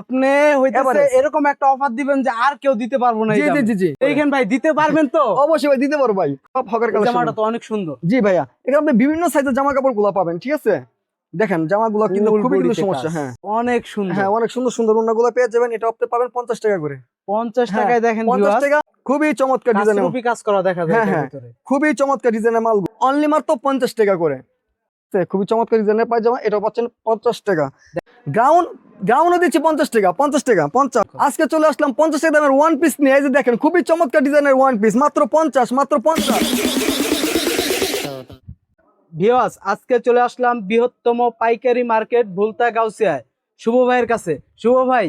আপনি হইতেছে এরকম একটা অফার দিবেন যে আর কেউ দিতে পারব না জি জি জি এইখান ভাই দিতে পারবেন তো? অবশ্যই ভাই দিতে পারো ভাই। সব হকার কালেকশন। জামাটা তো অনেক সুন্দর। জি ভাইয়া এখানে আপনি বিভিন্ন সাইজের জামা কাপড়গুলা পাবেন ঠিক আছে? দেখেন জামাগুলো কিন্তু খুবই কিন্তু সমস্যা হ্যাঁ। অনেক সুন্দর। হ্যাঁ অনেক সুন্দর সুন্দর ওনাগুলো পেয়ে যাবেন। এটা আপনি পাবেন পঞ্চাশ টাকা করে। পঞ্চাশ হ্যাঁ, টাকায় দেখেন পঞ্চাশ viewers, টাকা খুবই চমৎকার ডিজাইনের কাজ করা দেখা যায় হ্যাঁ, হ্যাঁ। ভিতরে। খুবই চমৎকার ডিজাইনের মাল অনলি মাত্র পঞ্চাশ টাকা করে। খুবই চমৎকার ডিজাইনের পায়জামা এটা পাচ্ছেন পঞ্চাশ টাকা। গ্রাউন্ড গ্রাউন্ডও দিচ্ছি পঞ্চাশ টাকা পঞ্চাশ টাকা, পঞ্চাশ। আজকে চলে আসলাম পঞ্চাশ টাকা দামের ওয়ান পিস নিয়ে। এই যে দেখেন, খুবই চমৎকার ডিজাইনের ওয়ান পিস মাত্র পঞ্চাশ মাত্র পঞ্চাশ। ভিওয়াস আজকে চলে আসলাম বৃহত্তম পাইকারি মার্কেট ভুলতা গাউসিয়ায়। শুভ ভাইয়ের কাছে। শুভ ভাই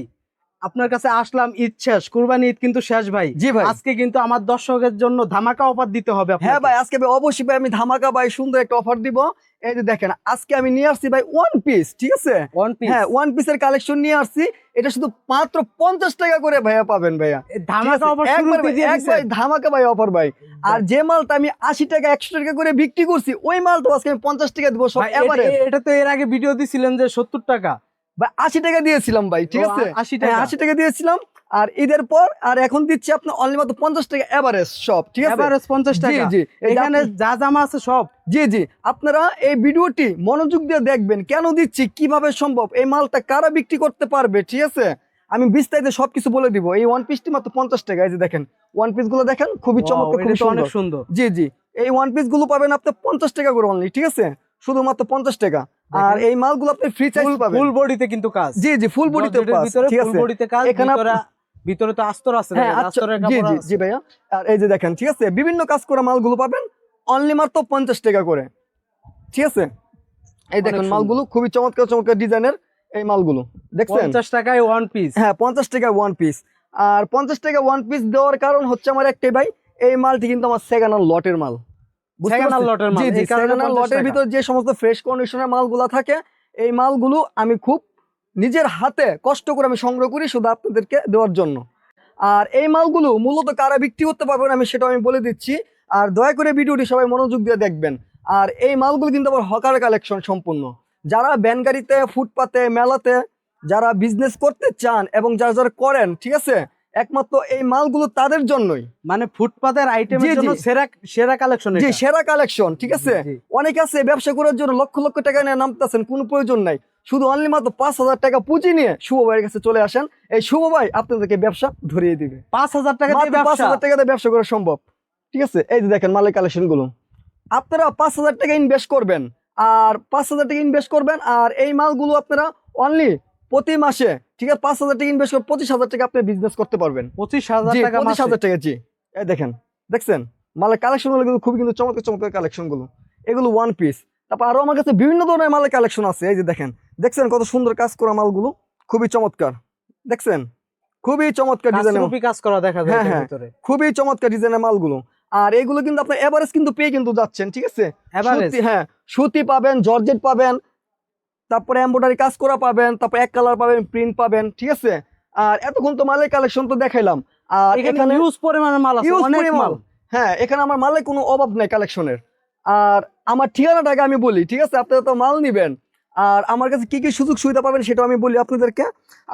আপনার কাছে আসলাম ঈদ শেষ কুরবানি ঈদ কিন্তু শেষ ভাই। জি ভাই। আজকে কিন্তু আমার দর্শকের জন্য ধামাকা অফার দিতে হবে হ্যাঁ ভাই আজকে অবশ্যই ভাই আমি ধামাকা ভাই সুন্দর একটা অফার দিব। এই যে দেখেন আজকে আমি নিয়ে আসছি ভাই ওয়ান পিস ঠিক আছে? ওয়ান পিস হ্যাঁ ওয়ান পিসের কালেকশন নিয়ে আসছি। এটা শুধু মাত্র পঞ্চাশ টাকা করে ভাইয়া পাবেন ভাইয়া। ধামাকা অফার। ধামাকা ভাই অফার ভাই। আর যে মালটা আমি আশি টাকা একশো টাকা করে বিক্রি করছি ওই মালটা আজকে আমি পঞ্চাশ টাকা দেবো সব এবারে এটা- এটা তো এর আগে ভিডিও দিছিলেন যে সত্তর টাকা। ভাই আশি টাকা দিয়েছিলাম ভাই ঠিক আছে? আ- 80 টাকা। হ্যাঁ, আশি টাকা দিয়েছিলাম। আর ঈদের পর আর এখন দিচ্ছি আপনি অনলি মাত্র পঞ্চাশ টাকা এভারেজ সব ঠিক আছে? এভারেজ পঞ্চাশ টাকা। জি যে এখানে যা জামা আছে সব। জি জি আপনারা এই ভিডিওটি মনোযোগ দিয়ে দেখবেন কেন দিচ্ছি কীভাবে সম্ভব এই মালটা কারা বিক্রি করতে পারবে ঠিক আছে? আমি বিস্তারিত সবকিছু বলে দিব। এই ওয়ান পিসটি মাত্র পঞ্চাশ টাকা এই যে দেখেন ওয়ান পিসগুলো দেখেন খুবই চমৎকার অনেক সুন্দর। সুন্দর। জি জি এই ওয়ান পিসগুলো পাবেন আপনি পঞ্চাশ টাকা করে অনলি ঠিক আছে? শুধুমাত্র পঞ্চাশ টাকা। আর এই মালগুলো আপনি ফ্রি চাইজ পাবেন। ফুল বডিতে কিন্তু কাজ। জি জি ফুল বডিতে ভিতরে ঠিক ফুল বডিতে কাজ এখানে আপ- ভিতরে তো আস্তর আছে হ্যাঁ আচ্ছা আস্তরের জি কাপড় জি জি ভাইয়া। আর এই যে দেখেন ঠিক আছে বিভিন্ন কাজ করা মালগুলো পাবেন। অনলি মাত্র পঞ্চাশ টাকা করে। ঠিক আছে? এই দেখেন মালগুলো খুবই চমৎকার চমৎকার ডিজাইনের এই মালগুলো। দেখছেন? পঞ্চাশ টাকায় ওয়ান পিস হ্যাঁ পঞ্চাশ টাকা ওয়ান পিস আর পঞ্চাশ টাকা ওয়ান পিস দেওয়ার কারণ হচ্ছে আমার একটাই ভাই এই মালটি কিন্তু আমার সেকেন্ড লটের মাল। লটের মাল, জি জি এই কারণে সেকেন্ড 50 লটের ভিতর যে সমস্ত ফ্রেশ কন্ডিশনের মালগুলো থাকে এই মালগুলো আমি খুব নিজের হাতে কষ্ট করে আমি সংগ্রহ করি শুধু আপনাদেরকে দেওয়ার জন্য। আর এই মালগুলো মূলত কারা বিক্রি করতে পারবেন আমি সেটা আমি বলে দিচ্ছি। আর দয়া করে ভিডিওটি সবাই মনোযোগ দিয়ে দেখবেন। আর এই মালগুলো কিন্তু আবার হকার কালেকশন সম্পূর্ণ। যারা ভ্যান গাড়িতে ফুটপাতে মেলাতে যারা বিজনেস করতে চান এবং যারা যারা করেন ঠিক আছে? একমাত্র এই মালগুলো তাদের জন্যই। মানে ফুটপাতের আইটেমের জি, জি। জন্য সেরা সেরা কালেকশন যে সেরা কালেকশন ঠিক আছে? জি। অনেকে আছে ব্যবসা করার জন্য লক্ষ লক্ষ টাকা নিয়ে নামতেছেন কোনো প্রয়োজন নাই। শুধু অনলি মাত্র পাঁচ হাজার টাকা পুঁজি নিয়ে শুভ ভাইয়ের কাছে চলে আসেন। এই শুভ ভাই আপনাদেরকে ব্যবসা ধরিয়ে দিবে। পাঁচ হাজার টাকা দিয়ে পাঁচ হাজার টাকাতে ব্যবসা করা সম্ভব। ঠিক আছে? এই যে দেখেন মালের কালেকশনগুলো। আপনারা পাঁচ হাজার টাকা ইনভেস্ট করবেন। আর পাঁচ হাজার টাকা ইনভেস্ট করবেন আর এই মালগুলো আপনারা অনলি প্রতি মাসে ঠিক আছে পাঁচ হাজার টাকা ইনভেস্ট করে পঁচিশ হাজার টাকা আপনি বিজনেস করতে পারবেন। পঁচিশ হাজার টাকা পঁচিশ হাজার টাকা জি। এই দেখেন দেখছেন? মালের কালেকশনগুলো কিন্তু খুবই কিন্তু চমৎকার চমৎকার কালেকশনগুলো। এগুলো ওয়ান পিস তারপর আরও আমার কাছে বিভিন্ন ধরনের মালের কালেকশন আছে এই যে দেখেন। দেখছেন কত সুন্দর কাজ করা মালগুলো? খুবই চমৎকার। দেখছেন? খুবই চমৎকার ডিজাইনের কাজ করা দেখা যায় হ্যাঁ, হ্যাঁ। খুবই চমৎকার ডিজাইনের মালগুলো। আর এগুলো কিন্তু আপনার এভারেজ কিন্তু পেয়ে কিন্তু যাচ্ছেন ঠিক আছে। হ্যাঁ সুতি পাবেন জর্জেট পাবেন তারপরে এমব্রয়ডারি কাজ করা পাবেন তারপর এক কালার পাবেন প্রিন্ট পাবেন ঠিক আছে? আর এতক্ষণ তো মালের কালেকশন তো দেখাইলাম। আর এখানে ইউজ পরিমাণে মাল আছে অনেক মাল। হ্যাঁ এখানে আমার মালের কোনো অভাব নাই কালেকশনের আর আমার ঠিকানাটাকে আমি বলি ঠিক আছে? আপনারা তো মাল নেবেন। আর আমার কাছে কি কি সুযোগ সুবিধা পাবেন সেটা আমি বলি আপনাদেরকে।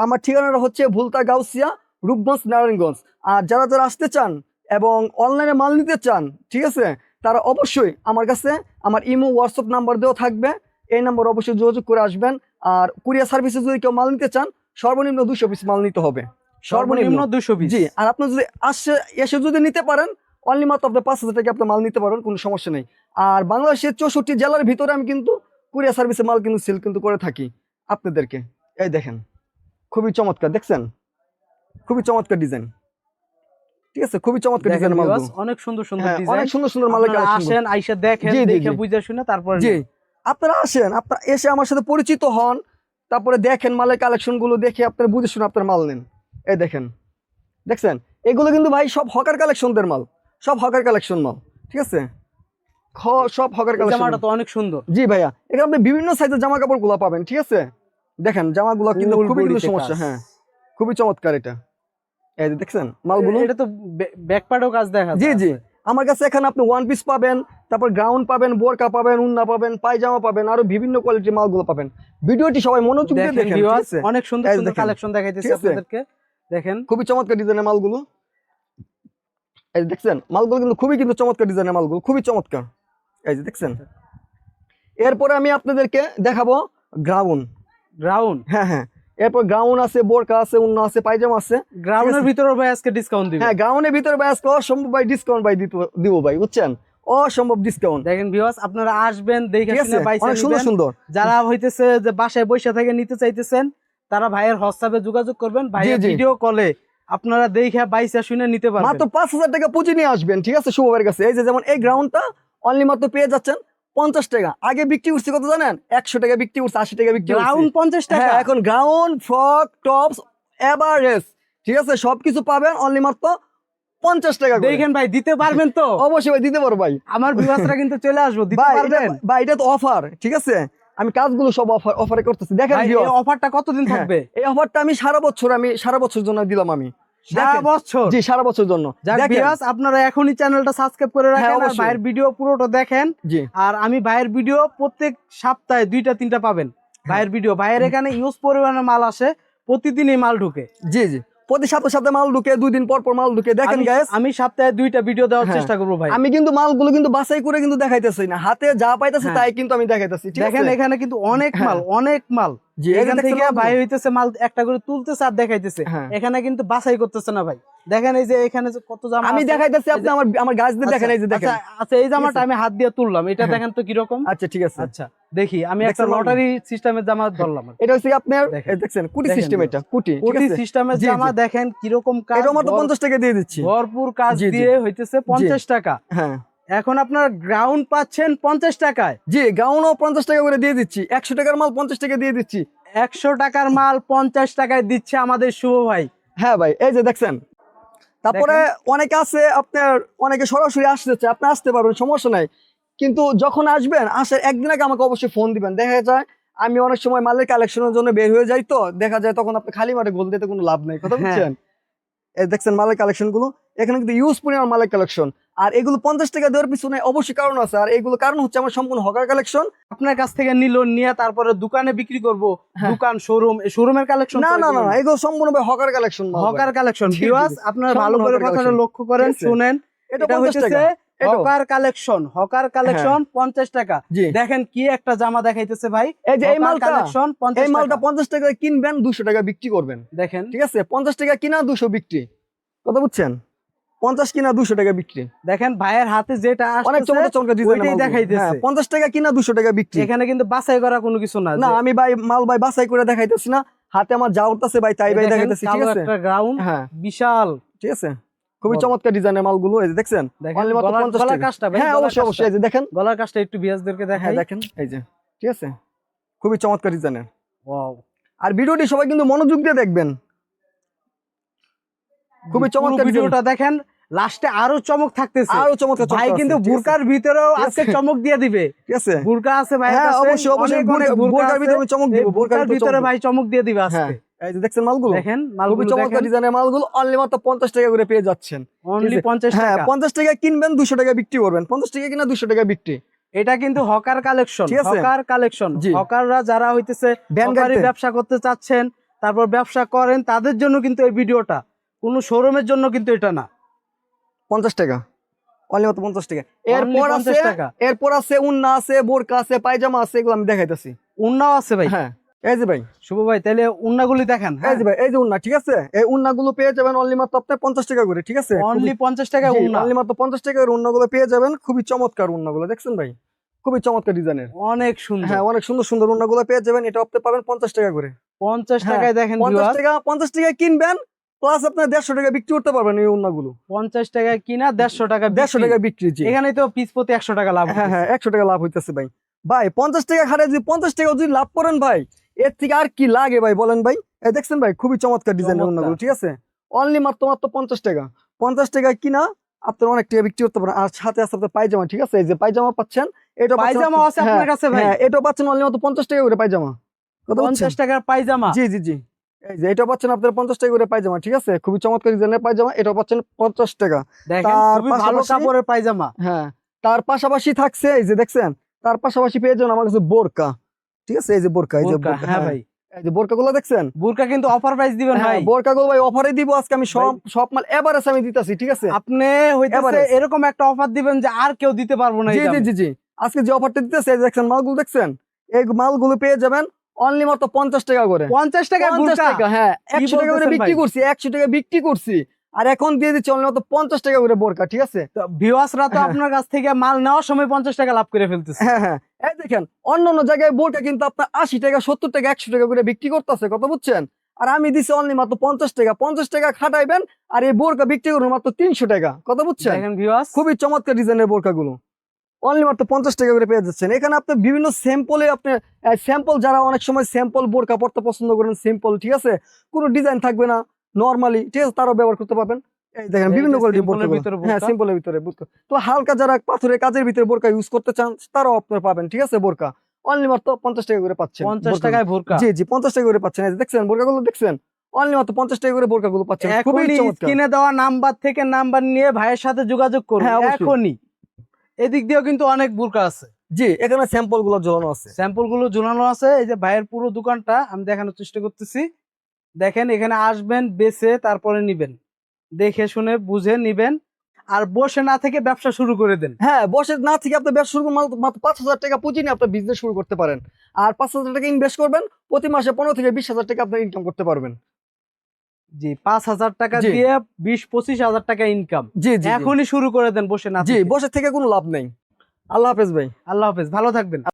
আমার ঠিকানাটা হচ্ছে ভুলতা গাউসিয়া রূপগঞ্জ নারায়ণগঞ্জ। আর যারা যারা আসতে চান এবং অনলাইনে মাল নিতে চান ঠিক আছে? তারা অবশ্যই আমার কাছে আমার ইমো হোয়াটসঅ্যাপ নাম্বার দেওয়া থাকবে। এই নাম্বার অবশ্যই যোগাযোগ করে আসবেন। আর কুরিয়ার সার্ভিসে যদি কেউ মাল নিতে চান সর্বনিম্ন দুশো পিস মাল নিতে হবে। সর্বনিম্ন দুশো পিস জি আর আপনি যদি আসে এসে যদি নিতে পারেন অনলি মাত্র আপনার পাঁচ হাজার টাকা আপনার মাল নিতে পারেন কোনো সমস্যা নেই। আর বাংলাদেশের চৌষট্টি জেলার ভিতরে আমি কিন্তু কুরিয়ার সার্ভিসে মাল কিন্তু সেল কিন্তু করে থাকি আপনাদেরকে। এই দেখেন খুবই চমৎকার দেখছেন? খুবই চমৎকার ডিজাইন ঠিক আছে খুবই চমৎকার ডিজাইন মাল অনেক সুন্দর সুন্দর হ্যাঁ অনেক সুন্দর সুন্দর কালেকশন আসেন আইসা দেখেন দেখে বুঝে শুনে তারপরে জি। আপনারা আসেন আপনারা এসে আমার সাথে পরিচিত হন তারপরে দেখেন মালের কালেকশনগুলো দেখে আপনারা বুঝে শুনে আপনার মাল নেন। এই দেখেন দেখছেন? এগুলো কিন্তু ভাই সব হকার কালেকশনদের মাল সব হকার কালেকশন মাল ঠিক আছে? খ- সব হকার কালেকশন জামাটা তো অনেক সুন্দর। জি ভাইয়া এখানে আপনি বিভিন্ন সাইজের জামা কাপড়গুলা পাবেন ঠিক আছে? দেখেন জামাগুলো কিন্তু খুবই কিন্তু সমস্যা হ্যাঁ। খুবই চমৎকার এটা। এই দেখছেন মালগুলো? এটা তো ব্যাকপার্টেও কাজ দেখা জি, জি। আমার কাছে এখানে আপনি ওয়ান পিস পাবেন তারপর গ্রাউন্ড পাবেন বোরকা পাবেন উন্না পাবেন পায়জামা পাবেন আরও বিভিন্ন কোয়ালিটির মালগুলো পাবেন। ভিডিওটি সবাই মনোযোগ দিয়ে দেখেন? অনেক সুন্দর সুন্দর কালেকশন দেখাইতেছি আপনাদেরকে। দেখেন। খুবই চমৎকার ডিজাইনের মালগুলো। এই যে দেখছেন মালগুলো কিন্তু খুবই কিন্তু চমৎকার ডিজাইনের মালগুলো খুবই চমৎকার। এই যে দেখছেন? এরপরে আমি আপনাদেরকে দেখাবো গ্রাউন্ড গ্রাউন্ড হ্যাঁ হ্যাঁ। এরপর গ্রাউন্ড আছে বোরকা আছে উন্না আছে পায়জামা আছে গ্রাউন্ডের ভিতরে ভাই আজকে ডিসকাউন্ট দিবেন হ্যাঁ গ্রাউন্ডের ভিতরে ভাই আজকে অসম্ভব ভাই ডিসকাউন্ট ভাই দিব ভাই বুঝছেন? অসম্ভব ডিসকাউন্ট দেখেন ভিউয়ার্স আপনারা আসবেন দেখে শুনে বাইসা অনেক সুন্দর সুন্দর। যারা হইতেছে যে বাসায় বসে থেকে নিতে চাইতেছেন তারা ভাইয়ের হোয়াটসঅ্যাপে যোগাযোগ করবেন ভাইয়ের ভিডিও কলে আপনারা দেখে বাইসা শুনে নিতে মাত্র পারবেন পাঁচ হাজার টাকা পুঁজি নিয়ে আসবেন ঠিক আছে শুভবের কাছে? এই যে যেমন এই গ্রাউন্ডটা অনলি মাত্র পেয়ে যাচ্ছেন পঞ্চাশ টাকা। আগে বিক্রি করছে কত জানেন? একশো টাকা বিক্রি করছে আশি টাকা বিক্রি গ্রাউন্ড পঞ্চাশ টাকা? হ্যাঁ এখন গ্রাউন্ড ফ্রক টপস এভারেজ ঠিক আছে সবকিছু পাবেন অনলি মাত্র পঞ্চাশ টাকা দেখেন ভাই দিতে পারবেন তো? অবশ্যই ভাই দিতে পারব ভাই। আমার কিন্তু চলে আসব দিতে ভাই এটা পারবেন? ভাই এটা তো অফার ঠিক আছে? আমি কাজগুলো সব অফার অফারে করতেছি। দেখেন এই অফারটা কতদিন হ্যাঁ, থাকবে? এই অফারটা আমি সারা বছর আমি সারা বছর জন্য দিলাম আমি। সারা। বছর? জি সারা বছর জন্য। আপনারা এখনই চ্যানেলটা সাবস্ক্রাইব করে রাখেন আর হ্যাঁ, ভাইয়ের ভিডিও পুরোটা দেখেন। আর আমি ভাইয়ের ভিডিও প্রত্যেক সপ্তাহে দুইটা তিনটা পাবেন। হ্যাঁ। ভাইয়ের ভিডিও ভাইয়ের এখানে ইউজ পরিমাণে মাল আসে প্রতিদিন এই মাল ঢুকে। জি জি। প্রতি সাথে সাথে মাল ঢুকে দুই দিন পর পর মাল ঢুকে দেখেন গ্যাস আমি সপ্তাহে দুইটা ভিডিও দেওয়ার হ্যাঁ। চেষ্টা করব ভাই আমি কিন্তু মালগুলো কিন্তু বাছাই করে কিন্তু দেখাইতেছি না হাতে যা পাইতেছে হ্যাঁ। তাই কিন্তু আমি দেখাইতেছি দেখেন এখানে কিন্তু অনেক হ্যাঁ। মাল অনেক মাল এখান থেকে ভাই হইতেছে মাল একটা করে তুলতেছে আর দেখাইতেছে। হ্যাঁ। এখানে কিন্তু বাছাই করতেছে না ভাই। দেখেন এই যে এখানে কত জামা আমি দেখাইতেছি আপনি আমার আমার গাছ দিয়ে দেখেন এই যে দেখেন। আচ্ছা, আচ্ছা এই জামাটা আমি হাত দিয়ে তুললাম। এটা হ্যাঁ। দেখেন তো কীরকম? আচ্ছা ঠিক আছে। আচ্ছা দেখি আমি একটা লটারি সিস্টেমের জামা ধরলাম এটা হচ্ছে আপনার দেখছেন কুটি সিস্টেম এটা কুটি কোটি সিস্টেমের। জামা দেখেন কীরকম কাজ। এটা টাকা দিয়ে দিচ্ছি। ভরপুর কাজ। দিয়ে হইতেছে পঞ্চাশ টাকা। হ্যাঁ। এখন আপনার গ্রাউন্ড পাচ্ছেন পঞ্চাশ টাকায়। জি গাউনও পঞ্চাশ টাকা করে দিয়ে দিচ্ছি। একশো টাকার মাল পঞ্চাশ টাকা দিয়ে দিচ্ছি। একশো টাকার মাল পঞ্চাশ টাকায় দিচ্ছে আমাদের শুভ ভাই। হ্যাঁ ভাই এই যে দেখছেন। তারপরে অনেকে আছে আপনার অনেকে সরাসরি আসতেছে আপনি আসতে পারবেন সমস্যা নাই। কিন্তু যখন আসবেন আসার একদিন আগে আমাকে অবশ্যই ফোন দিবেন। দেখা যায় আমি অনেক সময় মালের কালেকশনের জন্য বের হয়ে যাই তো দেখা যায় তখন আপনি খালি মাঠে গোল দিতে কোনো লাভ নেই। কথা হ্যাঁ। বুঝছেন? এই দেখছেন মালের কালেকশনগুলো। এখানে কিন্তু ইউজ পরিমাণ মালের কালেকশন আর এগুলো পঞ্চাশ টাকা দেওয়ার পিছনে অবশ্যই কারণ আছে। আর এগুলো কারণ হচ্ছে আমার সম্পূর্ণ হকার কালেকশন আপনার কাছ থেকে নিল নিয়ে তারপরে দোকানে বিক্রি করব। হ্যাঁ। দোকান শোরুম শোরুমের কালেকশন না না না এগুলো সম্পূর্ণ hawker collection hawker collection viewers আপনারা ভালো করে কথাটা লক্ষ্য করেন শুনেন। এটা এটাও। হকার কালেকশন হকার কালেকশন পঞ্চাশ টাকা। দেখেন কি একটা জামা দেখাইতেছে ভাই। এই যে এই মালটা কালেকশন পঞ্চাশ এই মালটা টাকা। পঞ্চাশ টাকা কিনবেন দুশো টাকা বিক্রি করবেন। দেখেন। ঠিক আছে? পঞ্চাশ টাকা কিনা দুশো বিক্রি। কথা বুঝছেন? পঞ্চাশ কিনা দুশো টাকা বিক্রি। দেখেন ভাইয়ের হাতে যেটা অনেক চমৎকার চমৎকার ডিজাইন ওইটাই দেখাইতেছে। পঞ্চাশ টাকা কিনা দুশো টাকা বিক্রি। এখানে কিন্তু বাছাই করা কোনো কিছু না না আমি ভাই মাল ভাই বাছাই করে দেখাইতেছি না। হাতে আমার যা উঠতেছে ভাই তাই ভাই দেখাইতেছি ঠিক আছে? গ্রাউন্ড হ্যাঁ। বিশাল। ঠিক আছে? খুবই চমৎকার ডিজাইনের মালগুলো এই যে দেখছেন? দেখেন গলার 50 গলার টাকা। কাজটা হ্যাঁ অবশ্যই অবশ্যই এই যে দেখেন। গলার কাজটা একটু বিয়াসদেরকে হ্যাঁ দেখাই। দেখেন এই যে ঠিক আছে? খুবই চমৎকার ডিজাইনের. আর ভিডিওটি সবাই কিন্তু মনোযোগ দিয়ে দেখবেন। খুবই চমৎকার ভিডিওটা দেখেন লাস্টে আরও চমক থাকতেছে। আরও চমৎকার ভাই কিন্তু? বুরকার ভিতরেও আজকে চমক দিয়ে দিবে। ঠিক আছে। বুরকা আছে ভাই হ্যাঁ অবশ্যই অবশ্যই। বোরকার ভিতরে চমক দিব বুরকার ভিতরে ভাই চমক দিয়ে দিবে হ্যাঁ আজকে এই যে দেখছেন মালগুলো? দেখেন খুবই চমৎকার ডিজাইনের মালগুলো অনলি মাত্র পঞ্চাশ টাকা করে পেয়ে যাচ্ছেন। অনলি ঠিক আছে। 50 হ্যাঁ টাকা। পঞ্চাশ টাকা কিনবেন দুশো টাকা বিক্রি করবেন। পঞ্চাশ টাকা কিনা দুশো টাকা বিক্রি। এটা কিন্তু হকার কালেকশন। Hawker collection. হকাররা যারা হইতেছে ব্যবসা করতে চাচ্ছেন তারপর ব্যবসা করেন তাদের জন্য কিন্তু এই ভিডিওটা। কোনো শোরুমের জন্য কিন্তু এটা না। পঞ্চাশ টাকা। অনলি মাত্র পঞ্চাশ টাকা। এরপর আছে এরপর আছে উন্না আছে বোরকা আছে পায়জামা আছে এগুলো আমি দেখাইতেছি। উন্নাও আছে ভাই। হ্যাঁ। এই যে ভাই। শুভ ভাই তাহলে উন্নাগুলি দেখেন এই যে ভাই এই যে উন্না ঠিক আছে? এই উন্না গুলো পেয়ে যাবেন অনলি মাত্র আপনার পঞ্চাশ টাকা করে ঠিক আছে? অনলি পঞ্চাশ টাকা উন্না। অনলি মাত্র পঞ্চাশ টাকা করে উন্না পেয়ে যাবেন। খুবই চমৎকার উন্না গুলো দেখছেন ভাই? খুবই চমৎকার ডিজাইনের। অনেক সুন্দর। হ্যাঁ অনেক সুন্দর সুন্দর উন্না গুলো পেয়ে যাবেন। এটা আপনি পাবেন পঞ্চাশ টাকা করে। পঞ্চাশ হ্যাঁ, টাকায় দেখেন পঞ্চাশ টাকা পঞ্চাশ টাকা কিনবেন। প্লাস আপনার দেড়শো টাকা বিক্রি করতে পারবেন এই উন্না পঞ্চাশ টাকায় কিনা দেড়শো টাকা দেড়শো টাকা বিক্রি এখানে তো পিস প্রতি একশো টাকা লাভ হ্যাঁ হ্যাঁ একশো টাকা লাভ হইতেছে ভাই। ভাই পঞ্চাশ টাকা খাটে যদি পঞ্চাশ টাকা যদি লাভ করেন ভাই এর থেকে আর কি লাগে ভাই বলেন ভাই? দেখছেন ভাই খুবই চমৎকার ডিজাইনের চমৎকার। ঠিক আছে? অনলি মাত্র মাত্র পঞ্চাশ টাকা। পঞ্চাশ টাকা কিনা আপনার অনেক টাকা বিক্রি করতে পারেন। আর সাথে আছে আপনার পায়জামা ঠিক আছে? এই যে পায়জামা পাচ্ছেন এটা পায়জামা আছে আপনার কাছে ভাই। হ্যাঁ এটা পাচ্ছেন অনলি মাত্র পঞ্চাশ টাকা করে পায়জামা। পঞ্চাশ টাকার পায়জামা? জি জি জি। এই যে এটা পাচ্ছেন আপনার পঞ্চাশ টাকা করে পায়জামা ঠিক আছে? খুবই চমৎকার ডিজাইনের পায়জামা এটা পাচ্ছেন পঞ্চাশ টাকা। তার খুবই ভালো কাপড়ের পায়জামা। হ্যাঁ তার পাশাপাশি থাকছে এই যে দেখছেন তার পাশাপাশি পেয়ে যাবেন আমার কাছে বোরকা ঠিক আছে? এই যে বোরকা এই যে বোরকা, বোরকা, হ্যাঁ ভাই। এই যে দেখছেন? বুরকা কিন্তু অফার প্রাইস দিবেন ভাই হ্যাঁ বোরকা গুলো ভাই অফারে দিব আজকে আমি সব সব মাল এভারেজ আমি দিতাছি ঠিক আছে? আপনি হইতাছে এরকম একটা অফার দিবেন যে আর কেউ দিতে পারব না জি জি জি আজকে যে অফারটা দিতেছে দেখছেন মালগুলো দেখছেন? এই মালগুলো পেয়ে যাবেন অনলি মাত্র পঞ্চাশ টাকা করে। পঞ্চাশ টাকা 50 বুরকা টাকা হ্যাঁ। একশো টাকা করে বিক্রি করছি একশো টাকা বিক্রি করছি। আর এখন দিয়ে দিচ্ছি অনলি মাত্র পঞ্চাশ টাকা করে বোরকা ঠিক আছে? ভিউয়ার্সরা তো। আপনার কাছ থেকে মাল নেওয়ার সময় পঞ্চাশ টাকা লাভ করে ফেলতেছে। হ্যাঁ হ্যাঁ। এই দেখেন অন্য অন্য জায়গায় বোরকা কিন্তু আপনার আশি টাকা সত্তর টাকা একশো টাকা করে বিক্রি করতেছে কত বুঝছেন? আর আমি দিছি অনলি মাত্র পঞ্চাশ টাকা পঞ্চাশ টাকা খাটাইবেন আর এই বোরকা বিক্রি করবেন মাত্র তিনশো টাকা কত বুঝছেন? খুবই চমৎকার ডিজাইনের বোরকাগুলো। অনলি মাত্র পঞ্চাশ টাকা করে পেয়ে যাচ্ছেন। এখানে আপনি বিভিন্ন স্যাম্পলে আপনি স্যাম্পল যারা অনেক সময় স্যাম্পল বোরকা পড়তে পছন্দ করেন সিম্পল ঠিক আছে? কোনো ডিজাইন থাকবে না। নর্মালি ঠিক আছে তারাও ব্যবহার করতে পারবেন। এই দেখেন বিভিন্ন কোয়ালিটির simple এর বোরকা ভিতরে হ্যাঁ সিম্পলের ভিতরে তো হালকা যারা পাথরের কাজের ভিতরে বোরকা ইউজ করতে চান তারাও আপনারা পাবেন ঠিক আছে বোরকা। অনলি মাত্র পঞ্চাশ টাকা করে পাচ্ছেন পঞ্চাশ বোরকাগুলো। টাকায় ভুরকা জি জি পঞ্চাশ টাকা করে পাচ্ছেন। এই দেখছেন বোরকাগুলো দেখছেন? অনলি মাত্র পঞ্চাশ টাকা করে বোরকাগুলো পাচ্ছেন। খুবই স্ক্রিনে দেওয়া নাম্বার থেকে নাম্বার নিয়ে ভাইয়ের সাথে যোগাযোগ করুন হ্যাঁ, এখনই। এদিক দিয়েও কিন্তু অনেক বুরকা আছে। জি এখানে স্যাম্পলগুলো ঝোলানো আছে। স্যাম্পলগুলো ঝোলানো আছে এই যে ভাইয়ের পুরো দোকানটা আমি দেখানোর চেষ্টা করতেছি। দেখেন এখানে আসবেন বেছে তারপরে নিবেন। দেখে শুনে বুঝে নিবেন। আর বসে না থেকে ব্যবসা শুরু করে দেন। হ্যাঁ বসে না থেকে আপনি ব্যবসা শুরু মাত্র- পাঁচ হাজার টাকা পুঁজি নিয়ে আপনার বিজনেস শুরু করতে পারেন। আর পাঁচ হাজার টাকা ইনভেস্ট করবেন প্রতি মাসে পনেরো থেকে বিশ হাজার টাকা আপনার ইনকাম করতে পারবেন। জি পাঁচ হাজার টাকা দিয়ে বিশ পঁচিশ হাজার টাকা ইনকাম জি। এখনই শুরু করে দেন বসে না জি বসে থেকে কোনো লাভ নেই। আল্লাহ হাফেজ ভাই। আল্লাহ হাফেজ ভালো থাকবেন।